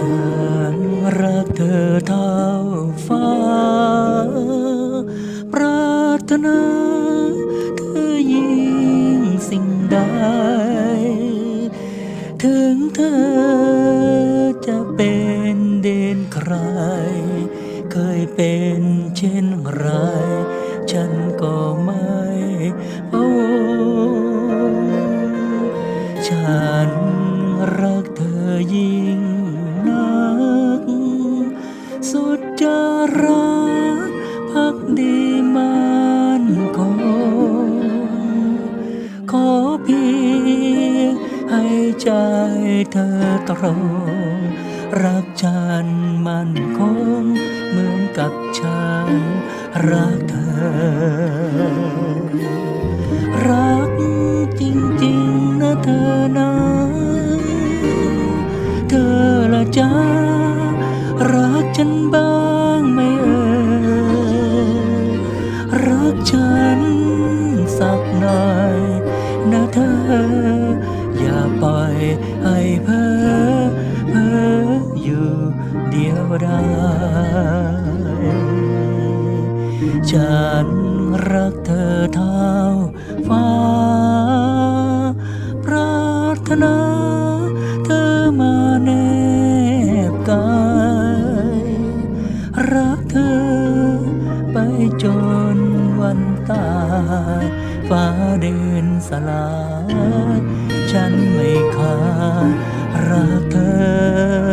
ันรักเธอเท่าฟ้า ปรารถนาเธอยิ่งสิ่งใด ถึงเธอจะเป็นเด่นใคร เคยเป็นเช่นไร ฉันก็ไม่ ใจเธอตรงรักฉันมันคงเหมือนกับฉันรักเธอ รักจริงๆนะเธอนะ เธอละจ้า ให้เพ้อเพ้ออยู่เดียวดายฉันรักเธอเท่าฟ้า ปรารถนาเธอมาแนบกาย รักเธอไปจนวันตาย ฟ้าเดินสลาย ฉันไม่ขาดรักเธอ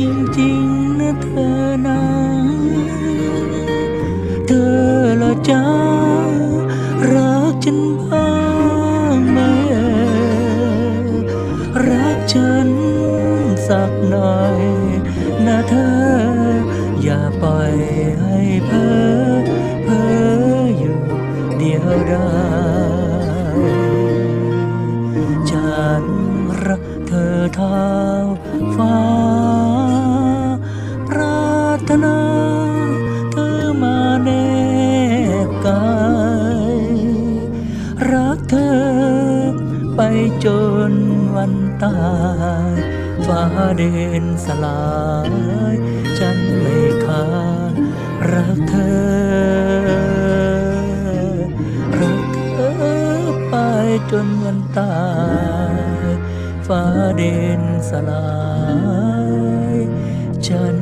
จริงๆนะเธอนะเธอละจ้ารักฉันบ้างไหมรักฉันสักหน่อยนะเธอ อย่าปล่อยให้เพ้อเพ้ออยู่เดียวดายฉันรักเธอเท่าฟ้า จนวันตายฟ้าเดินสลาย ฉันไม่ขาดรักเธอ รักเธอไปจนวันตายฟ้าเดินสลาย ฉัน